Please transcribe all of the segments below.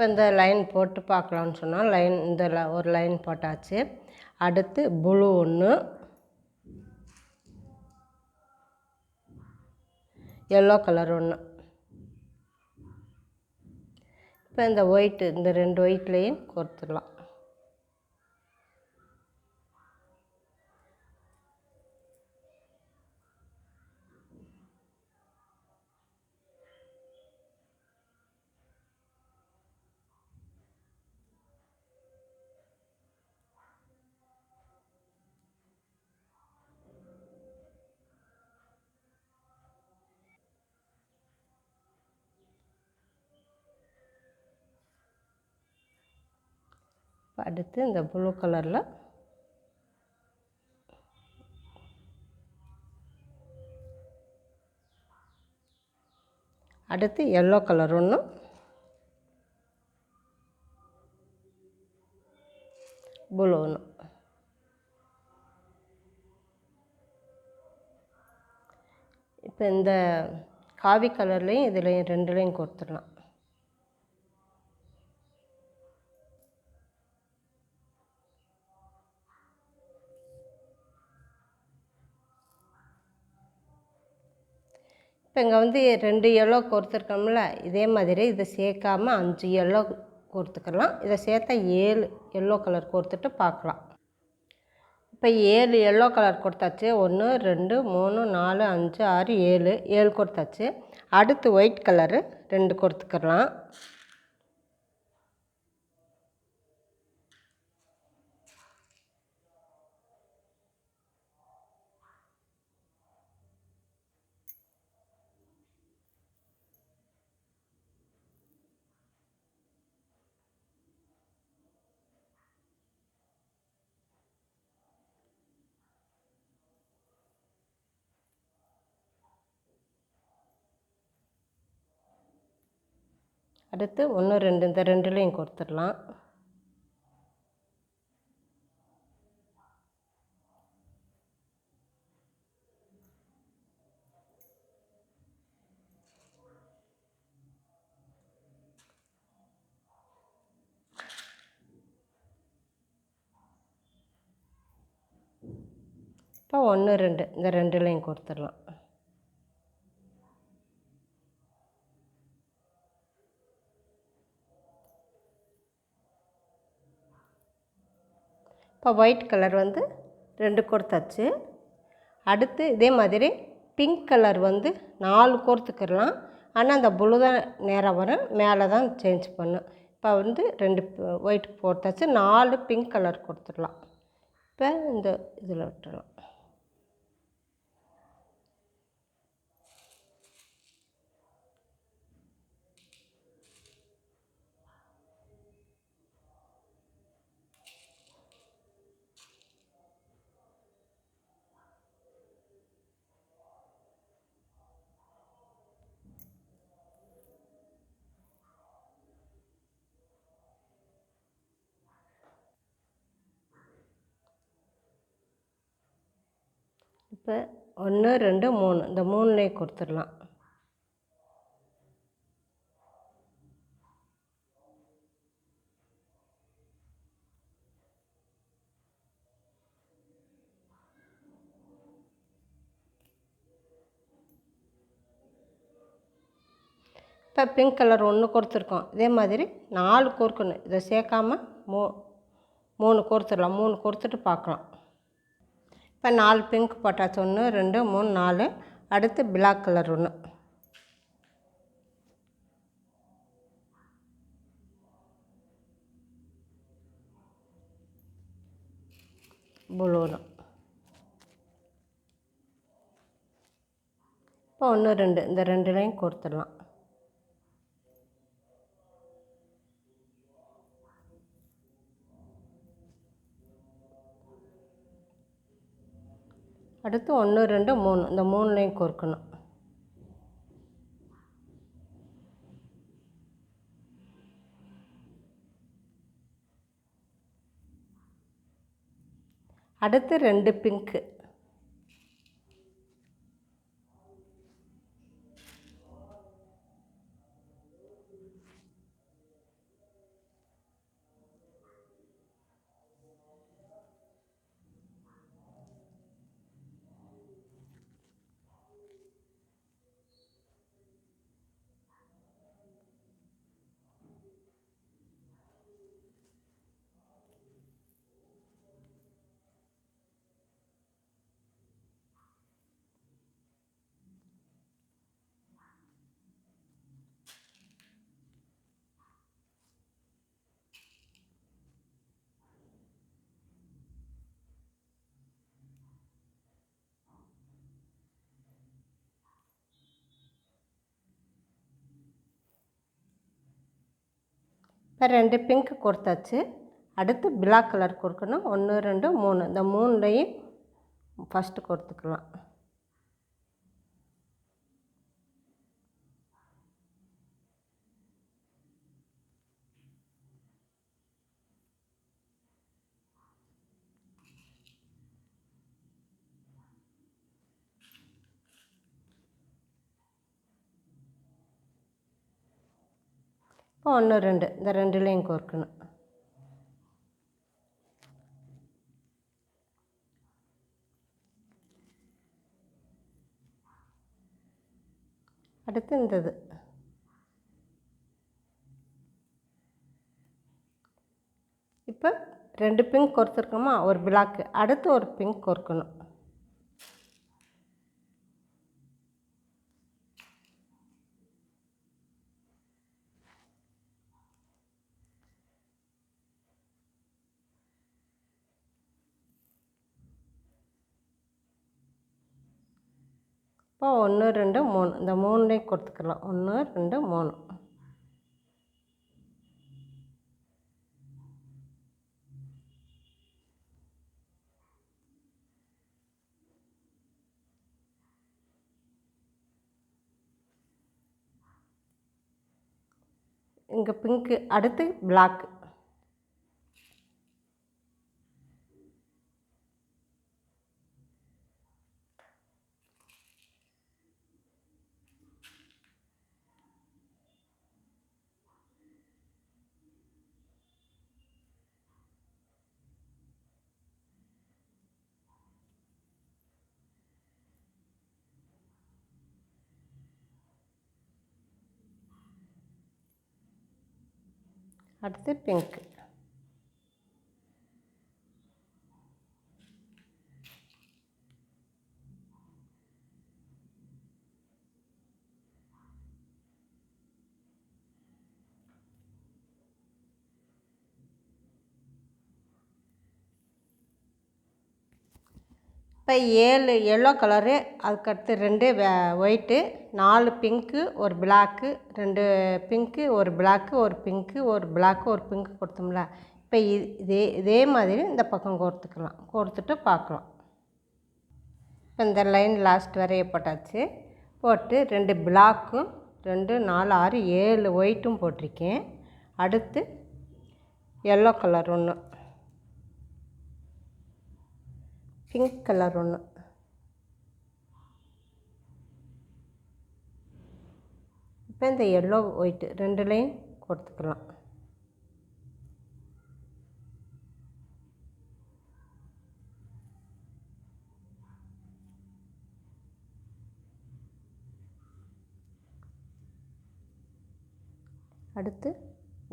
இப்போ இந்த லைன் போட்டு பார்க்கலான்னு சொன்னால் லைன் இந்த ல- ஒரு லைன் போட்டாச்சு. அடுத்து ப்ளூ ஒன்று. எல்லோ கலர் ஒன்று. இப்போ இந்த ஒயிட்டு இந்த ரெண்டு ஒயிட்லேயும் கொடுத்துடலாம் இப்போ அடுத்து இந்த ப்ளூ கலரில் அடுத்து எல்லோ கலர் ஒன்று ப்ளூ ஒன்று இப்போ இந்த காவி கலர்லேயும் இதுலேயும் ரெண்டுலேயும் கொடுத்துடலாம். இப்போ இங்கே வந்து ரெண்டு எல்லோ கொடுத்துருக்கோம்ல இதே மாதிரி இதை சேர்க்காம அஞ்சு எல்லோ கொடுத்துக்கலாம் இதை சேர்த்தா ஏழு எல்லோ கலர் கொடுத்துட்டு பார்க்கலாம். இப்போ ஏழு எல்லோ கலர் கொடுத்தாச்சு. ஒன்று ரெண்டு மூணு நாலு அஞ்சு ஆறு ஏழு ஏழு கொடுத்தாச்சு. அடுத்து ஒயிட் கலரு ரெண்டு கொடுத்துக்கலாம். அடுத்து ஒன்று ரெண்டு இந்த ரெண்டுலேயும் கொடுத்துடலாம். இப்போ ஒன்று ரெண்டு இந்த ரெண்டுலேயும் கொடுத்துடலாம். இப்போ ஒயிட் கலர் வந்து ரெண்டு கோர்த்தாச்சு அடுத்து இதே மாதிரி பிங்க் கலர் வந்து நாலு கோர்த்துக்கிடலாம். ஆனால் அந்த ப்ளூ தான் நேராக வரும். மேலே தான் சேஞ்ச் பண்ணும். இப்போ வந்து ரெண்டு ஒயிட் போட்டாச்சு நாலு பிங்க் கலர் கொடுத்துடலாம். இப்போ இந்த இதில் விட்டுடலாம். இப்போ ஒன்று ரெண்டு மூணு. இந்த மூணுலேயே கொடுத்துடலாம். இப்போ பிங்க் கலர் ஒன்று கொடுத்துருக்கோம். இதே மாதிரி நாலு கோர்க்கணும் இதை சேர்க்காம மூ மூணு கோர்த்துடலாம் மூணு கோர்த்துட்டு பார்க்கலாம். இப்போ நாலு பிங்க் போட்டாச்சு. ஒன்று ரெண்டு மூணு நாலு. அடுத்து பிளாக் கலர் ஒன்று. ப்ளூ இப்போ ஒன்று ரெண்டு. இந்த ரெண்டுலேயும் கொடுத்துடலாம். அடுத்து ஒன்று ரெண்டு மூணு. இந்த மூணுலையும் கோர்க்கணும். அடுத்து ரெண்டு பிங்க்கு. இப்போ ரெண்டு பிங்க் கொடுத்தாச்சு. அடுத்து பிளாக் கலர் கொடுக்கணும். ஒன்று ரெண்டு மூணு. இந்த மூணுலேயும் ஃபஸ்ட்டு கொடுத்துக்கலாம். இப்போ ஒன்று ரெண்டு. இந்த ரெண்டுலேயும் கோர்க்கணும் அடுத்து இந்த இது இப்போ ரெண்டு பிங்க் கொடுத்துருக்கோமா ஒரு பிளாக்கு அடுத்து ஒரு பிங்க் கொடுக்கணும் இப்போ ஒன்று ரெண்டு மூணு. இந்த மூணுலேயும் கொடுத்துக்கலாம். ஒன்று ரெண்டு மூணு. இங்கே பிங்க்கு அடுத்து பிளாக்கு அடுத்து பிங்க்கு இப்போ ஏழு எல்லோ கலரு அதுக்கடுத்து ரெண்டு ஒயிட்டு நாலு பிங்க்கு ஒரு பிளாக்கு ரெண்டு பிங்க்கு ஒரு பிளாக்கு ஒரு பிங்க்கு ஒரு பிளாக்கு ஒரு பிங்க்கு கொடுத்தோம்ல. இப்போ இதே இதே மாதிரி இந்த பக்கம் கோர்த்துக்கலாம். கோர்த்துட்டு பார்க்கலாம். இப்போ இந்த லைன் லாஸ்ட் வரைய போட்டாச்சு. போட்டு ரெண்டு பிளாக்கும் ரெண்டு நாலு ஆறு ஏழு ஒயிட்டும் போட்டிருக்கேன். அடுத்து எல்லோ கலர் ஒன்று. பிங்க் கலர் ஒன்று இப்போ இந்த எல்லோ ஒயிட்டு ரெண்டுலேயும் கொடுத்துக்கலாம். அடுத்து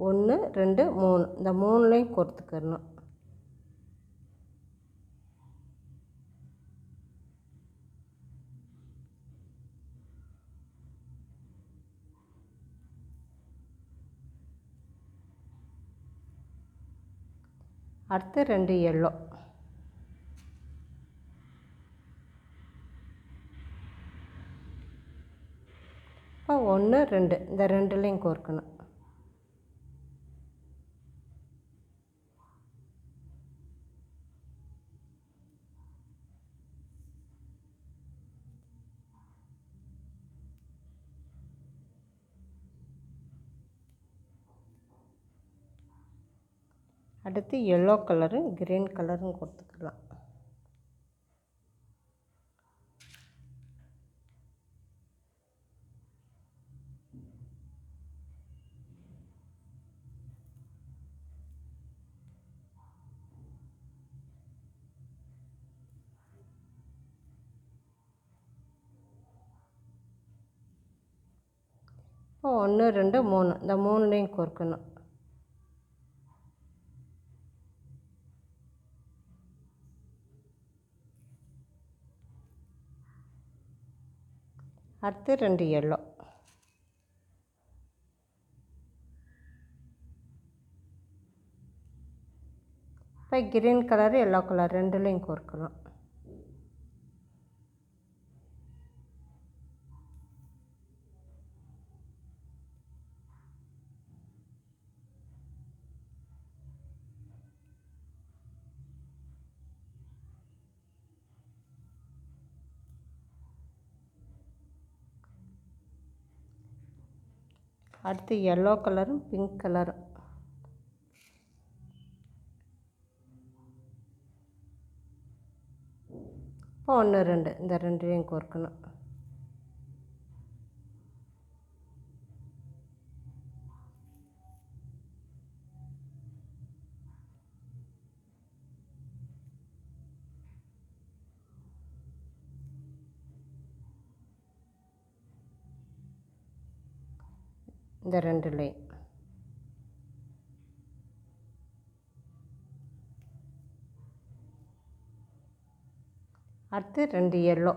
ஒன்று ரெண்டு மூணு. இந்த மூணுலேயும் கொடுத்துக்கிறணும் அடுத்து ரெண்டு எல்லோ இப்போ ஒன்று ரெண்டு. இந்த ரெண்டுலேயும் கோர்க்கணும். அடுத்து எல்லோ கலரும் கிரீன் கலரும் கொடுத்துக்கலாம். இப்போ ஒன்று ரெண்டு மூணு. இந்த மூணுலேயும் கொடுக்கணும். அடுத்து ரெண்டு எல்லோ இப்போ கிரீன் கலர் எல்லோ கலர் ரெண்டுலேயும் கோர்க்கலாம். அடுத்து எல்லோ கலரும் பிங்க் கலரும் இப்போ ஒன்று ரெண்டு. இந்த ரெண்டையும் கோர்க்கணும். இந்த ரெண்டுலேயும் அடுத்து ரெண்டு எல்லோ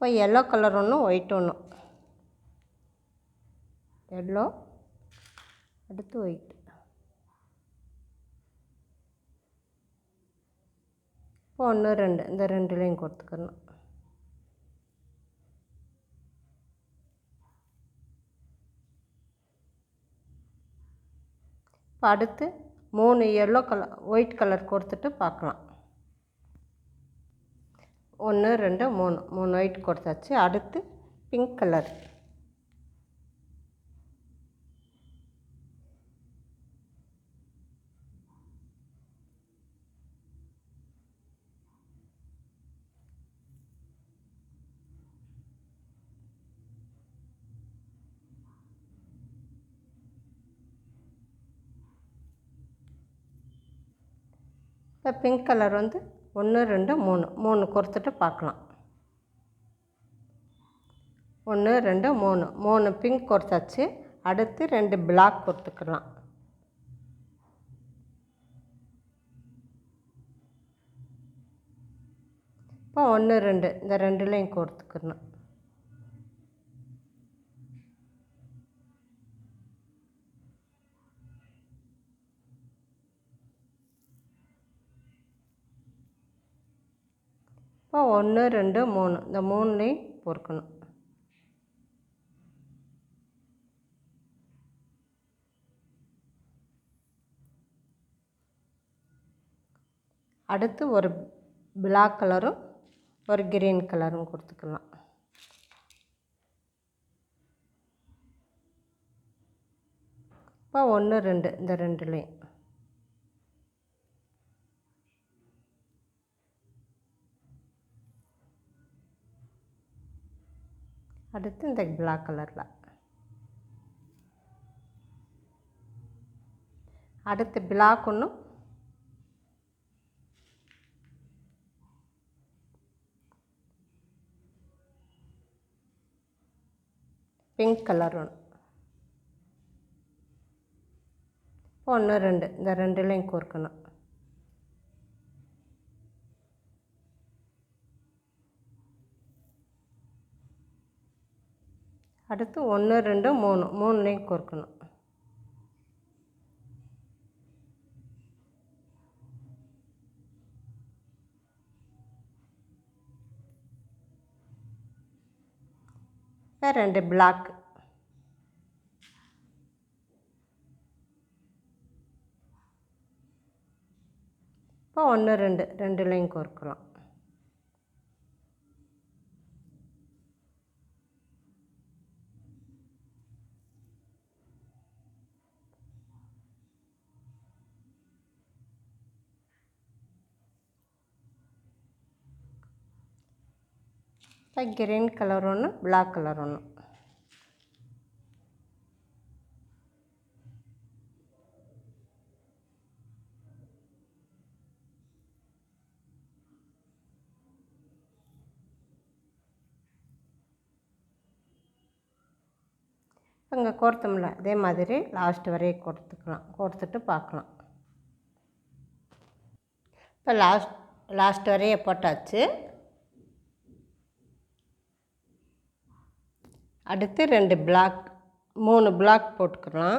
இப்போ எல்லோ கலர் ஒன்று ஒயிட் ஒன்று எல்லோ அடுத்து ஒயிட் இப்போ ஒன்று ரெண்டு. இந்த ரெண்டுலேயும் கொடுத்துக்கணும். இப்போ அடுத்து மூணு எல்லோ கலர் ஒயிட் கலர் கொடுத்துட்டு பார்க்கலாம். ஒன்று ரெண்டு மூணு. மூணு ஒயிட் கொடுத்தாச்சு. அடுத்து பிங்க் கலர் இப்போ பிங்க் கலர் வந்து ஒன்று ரெண்டு மூணு. மூணு கொடுத்துட்டு பார்க்கலாம். ஒன்று ரெண்டு மூணு. மூணு பிங்க் கொடுத்தாச்சு. அடுத்து ரெண்டு பிளாக் கொடுத்துக்கலாம். இப்போ ஒன்று ரெண்டு. இந்த ரெண்டுலேயும் கொடுத்துக்கணும். இப்போ ஒன்று ரெண்டு மூணு. இந்த மூணுலேயும் பொறுக்கணும். அடுத்து ஒரு பிளாக் கலரும் ஒரு கிரீன் கலரும் கொடுத்துக்கலாம். இப்போ ஒன்று ரெண்டு. இந்த ரெண்டுலேயும். அடுத்து இந்த பிளாக் கலரில் அடுத்து பிளாக் ஒன்றும் பிங்க் கலர் ஒன்று ஒன்று ரெண்டு. இந்த ரெண்டுலேயும் கோர்க்கணும். அடுத்து ஒன்று ரெண்டு மூணு. மூணுலேயும் கோர்க்கணும். ரெண்டு பிளாக் இப்போ ஒன்று ரெண்டு. ரெண்டுலேயும் கோர்க்குறோம். இப்போ கிரீன் கலர் ஒன்று பிளாக் கலர் ஒன்று இங்கே கோர்த்தோம்ல அதே மாதிரி லாஸ்ட் வரையும் கொடுத்துக்கலாம் கொடுத்துட்டு பார்க்கலாம். இப்போ லாஸ்ட் லாஸ்ட் வரைய போட்டாச்சு. அடுத்து ரெண்டு பிளாக் மூணு பிளாக் போட்டுக்கலாம்.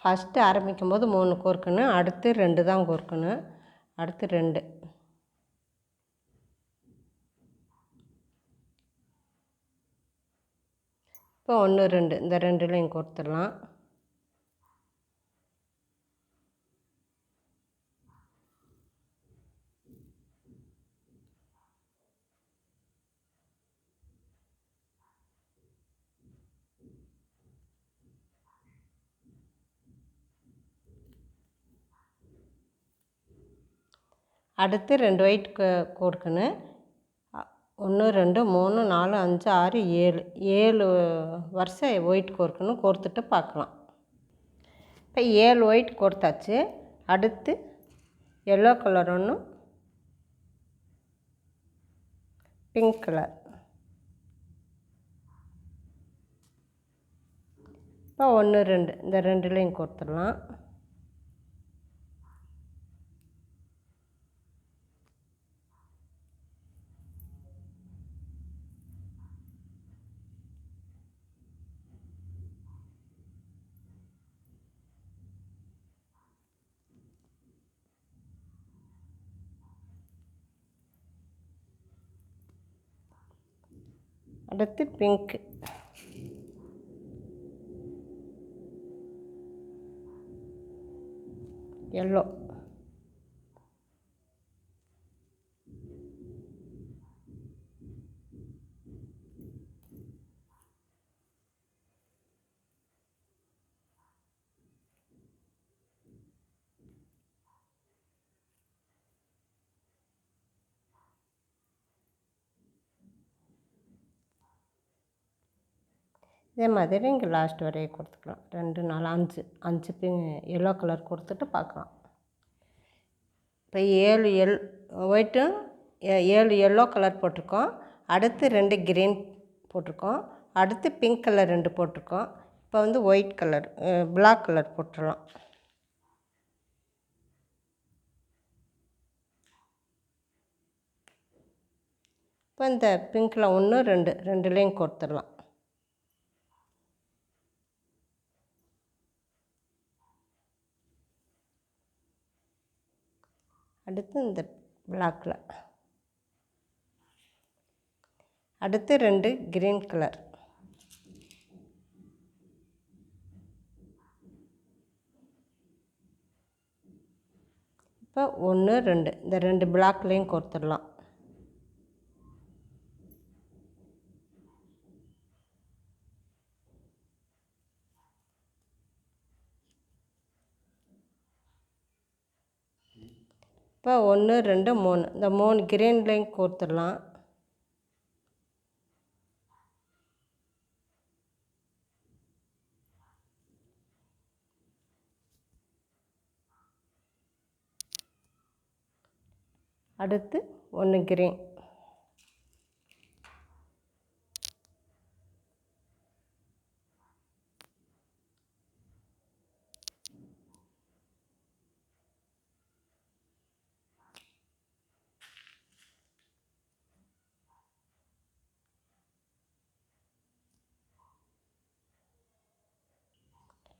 ஃபஸ்ட்டு ஆரம்பிக்கும் போது மூணு கோர்க்கணும் அடுத்து ரெண்டு தான் கோர்க்கணும் அடுத்து ரெண்டு. இப்போ ஒன்று ரெண்டு. இந்த ரெண்டுலையும் கோர்த்துடலாம். அடுத்து ரெண்டு ஒயிட் கொடுக்கணும் ஒன்று ரெண்டு மூணு நாலு அஞ்சு ஆறு ஏழு. ஏழு வருஷம் ஒயிட் கோர்க்கணும் கோர்த்துட்டு பார்க்கலாம். இப்போ ஏழு ஒயிட் கோர்த்தாச்சு அடுத்து எல்லோ கலர் ஒன்று பிங்க் கலர் இப்போ ஒன்று ரெண்டு. இந்த ரெண்டுலேயும் கோர்த்துடலாம் அடுத்து பிங்க். எல்லோ. இதே மாதிரி இங்கே லாஸ்ட் வரையும் கொடுத்துக்கலாம். ரெண்டு நாலு அஞ்சு. அஞ்சு பின் எல்லோ கலர் கொடுத்துட்டு பார்க்கலாம். இப்போ ஏழு எல் ஒயிட்டும் ஏழு எல்லோ கலர் போட்டிருக்கோம். அடுத்து ரெண்டு க்ரீன் போட்டிருக்கோம். அடுத்து பிங்க் கலர் ரெண்டு போட்டிருக்கோம். இப்போ வந்து ஒயிட் கலர் பிளாக் கலர் போட்டுடலாம். இப்போ இந்த பிங்க்கில் ஒன்று ரெண்டு. ரெண்டுலேயும் கொடுத்துடலாம். அடுத்து இந்த பிளாக்கில் அடுத்து ரெண்டு கிரீன் கலர் இப்போ ஒன்று ரெண்டு. இந்த ரெண்டு பிளாக்லேயும் கொடுத்துடலாம் இப்போ ஒன்று ரெண்டு மூணு. இந்த மூணு கிரீன்லேயும் கொடுத்துடலாம் அடுத்து ஒன்று கிரீன்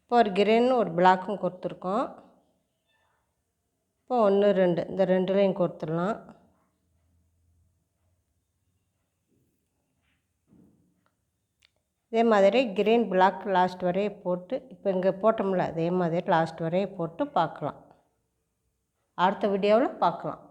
இப்போ ஒரு கிரேன்னு ஒரு பிளாக்கும் கொடுத்துருக்கோம். இப்போ ஒன்று ரெண்டு. இந்த ரெண்டுலேயும் கொடுத்துடலாம். இதே மாதிரி கிரீன் பிளாக் லாஸ்ட் வரையும் போட்டு இப்போ இங்கே போட்டோம்ல அதே மாதிரி லாஸ்ட் வரையும் போட்டு பார்க்கலாம். அடுத்த வீடியோவில் பார்க்கலாம்.